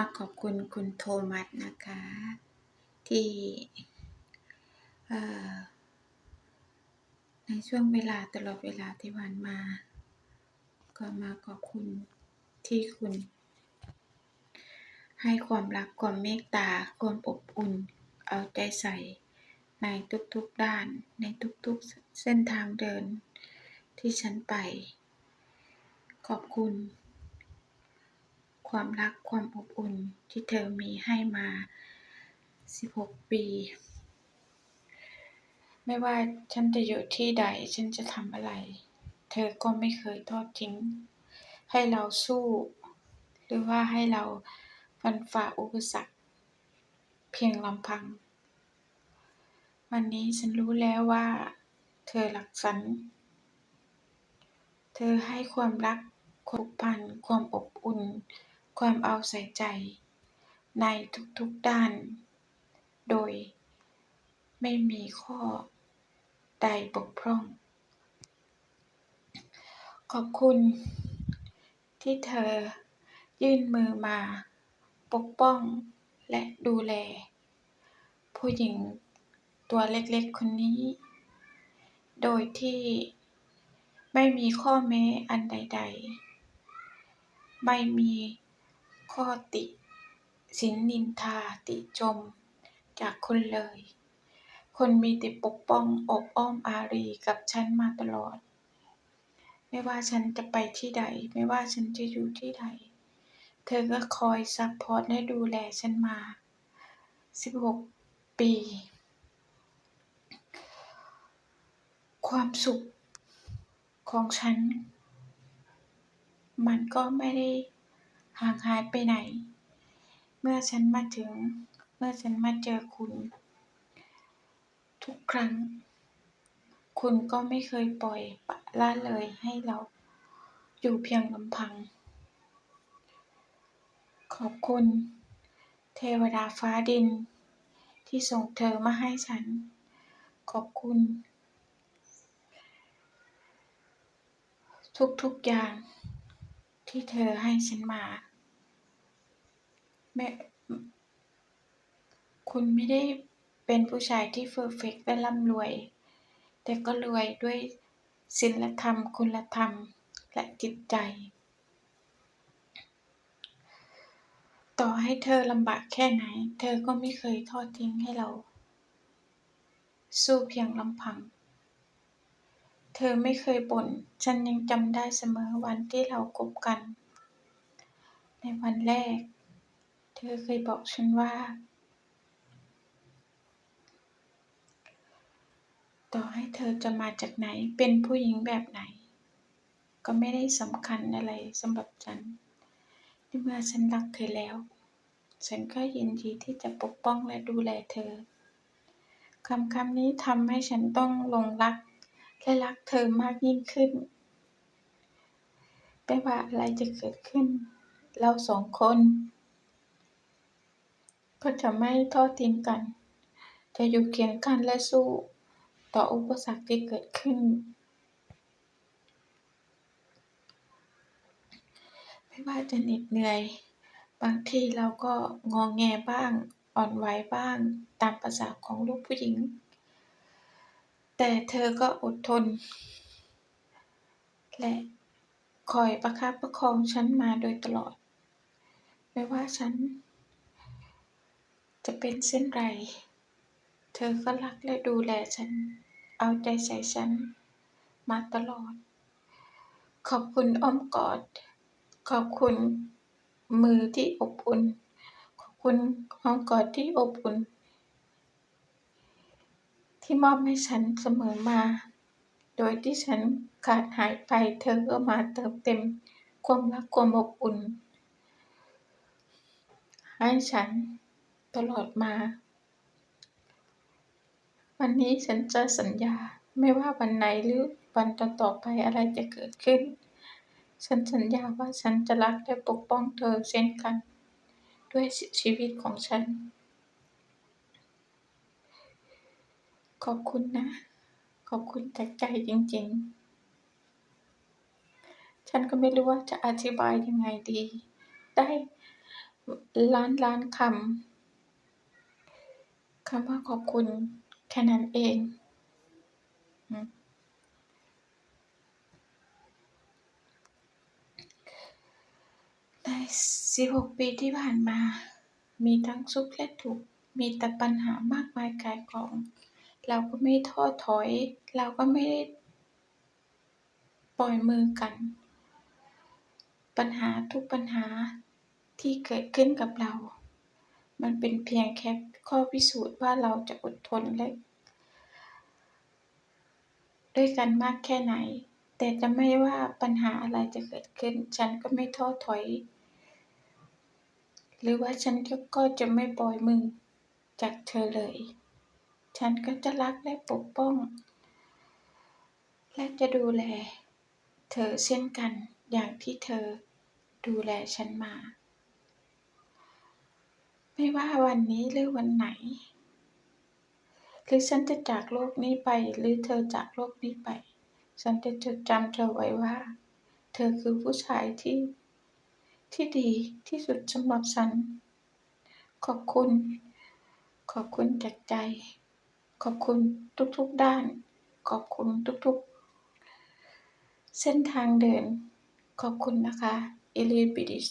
มาขอบคุณคุณโทมัสนะคะ ที่ในช่วงเวลาตลอดเวลาที่ผ่านมา ก็มาขอบคุณที่คุณ ให้ความรักความเมตตาความอบอุ่น เอาใจใส่ในทุกๆด้าน ในทุกๆเส้นทางเดินที่ฉันไป ขอบคุณ ความรักความอบอุ่นที่เธอมีให้มา 16 ปี ไม่ว่าฉันจะอยู่ที่ใดฉันจะทำอะไร เธอก็ไม่เคยทอดทิ้ง ให้เราสู้ หรือว่าให้เราฟันฝ่าอุปสรรค เพียงลำพัง วันนี้ฉันรู้แล้วว่า เธอรักฉัน เธอให้ความรักความผูกพันความอบอุ่น ความเอาใส่ใจ ในทุกๆด้าน โดยไม่มีข้อใดบกพร่อง ขอบคุณ ที่เธอยื่นมือมา ปกป้องและดูแล ผู้หญิงตัวเล็กๆคนนี้ โดยที่ไม่มีข้อแม้อันใด ๆ ไม่มี ข้อติฉินนินทาติชม จากคุณเลยคุณมีแต่ปกป้องอบอ้อมอารีกับฉันมาตลอด ไม่ว่าฉันจะไปที่ใด ไม่ว่าฉันจะอยู่ที่ใด เธอก็คอยซัปพอร์ตและดูแลฉันมา 16 ปี ความสุขของฉัน มันก็ไม่ได้ ห่างหายไปไหน เมื่อฉันมาถึง เมื่อฉันมาเจอคุณ ทุกครั้ง คุณก็ไม่เคยปล่อยปะละเลยให้เรา อยู่เพียงลำพัง ขอบคุณ เทวดาฟ้าดิน ที่ส่งเธอมาให้ฉัน ขอบคุณ ทุกๆอย่างที่เธอให้ฉันมา ม้คุณไม่ได้เป็นผู้ชายที่เพอร์เฟกและร่ำรวย แต่ก็รวยด้วยศีลธรรม คุณธรรม และจิตใจ ต่อให้เธอลำบากแค่ไหน เธอก็ไม่เคยทอดทิ้งให้เรา สู้เพียงลำพัง เธอไม่เคยบ่น ฉันยังจำได้เสมอวันที่เราคบกัน ในวันแรก เธอเคยบอกฉันว่า ต่อให้เธอจะมาจากไหนเป็นผู้หญิงแบบไหน ก็ไม่ได้สำคัญอะไรสำหรับฉันในเมื่อฉันรักเธอแล้ว ฉันก็ยินดีที่จะปกป้องและดูแลเธอคำคำนี้ทำให้ฉันต้องลงรัก และรักเธอมากยิ่งขึ้นไม่ว่าอะไรจะเกิดขึ้น เราสองคน ก็จะไม่ทอดทิ้งกัน จะอยู่เคียงกันและสู้ต่ออุปสรรคที่เกิดขึ้น ไม่ว่าจะเหน็ดเหนื่อย บางทีเราก็งอแงบ้าง อ่อนไหวบ้าง ตามประสาของลูกผู้หญิง แต่เธอก็อดทน และคอยประคับประคองฉันมาโดยตลอด ไม่ว่าฉัน จะเป็นเช่นไร เธอก็รักและดูแลฉัน เอาใจใส่ฉัน มาตลอด ขอบคุณอ้อมกอด ขอบคุณมือที่อบอุ่น ขอบคุณอ้อมกอดที่อบอุ่น ที่มอบให้ฉันเสมอมา โดยที่ฉันขาดหายไป เธอก็มาเติมเต็มความรักความอบอุ่น ให้ฉัน ตลอดมา วันนี้ฉันจะสัญญาไม่ว่าวันไหนหรือวันต่อๆไปอะไรจะเกิดขึ้น ฉันสัญญาว่าฉันจะรักและปกป้องเธอเช่นกัน ด้วยชีวิตของฉัน ขอบคุณนะ ขอบคุณจากใจจริงๆ ฉันก็ไม่รู้ว่าจะอธิบายยังไงดี ได้ล้านล้านคำ คำว่าขอบคุณแค่นั้นเองอืมใน16ปีที่ผ่านมา มีทั้งสุขและทุกข์ มีแต่ปัญหามากมายกายกอง เราก็ไม่ท้อถอย เราก็ไม่ได้ปล่อยมือกัน ปัญหาทุกปัญหาที่เกิดขึ้นกับเรา มันเป็นเพียงแค่ข้อพิสูจน์ว่าเราจะอดทนและด้วยกันมากแค่ไหน แต่จะไม่ว่าปัญหาอะไรจะเกิดขึ้น ฉันก็ไม่ท้อถอย หรือว่าฉันก็จะไม่ปล่อยมือจากเธอเลย ฉันก็จะรักและปกป้อง และจะดูแล เธอเช่นกันอย่างที่เธอดูแลฉันมา ไม่ว่าวันนี้หรือวันไหน หรือฉันจะจากโลกนี้ไปหรือเธอจากโลกนี้ไป ฉันจะจดจำเธอไว้ว่า เธอคือผู้ชายที่ ที่ดีที่สุดสำหรับฉัน ขอบคุณ ขอบคุณจากใจ ขอบคุณทุกๆด้าน ขอบคุณทุกๆ เส้นทางเดิน ขอบคุณนะคะอิลิบิดิส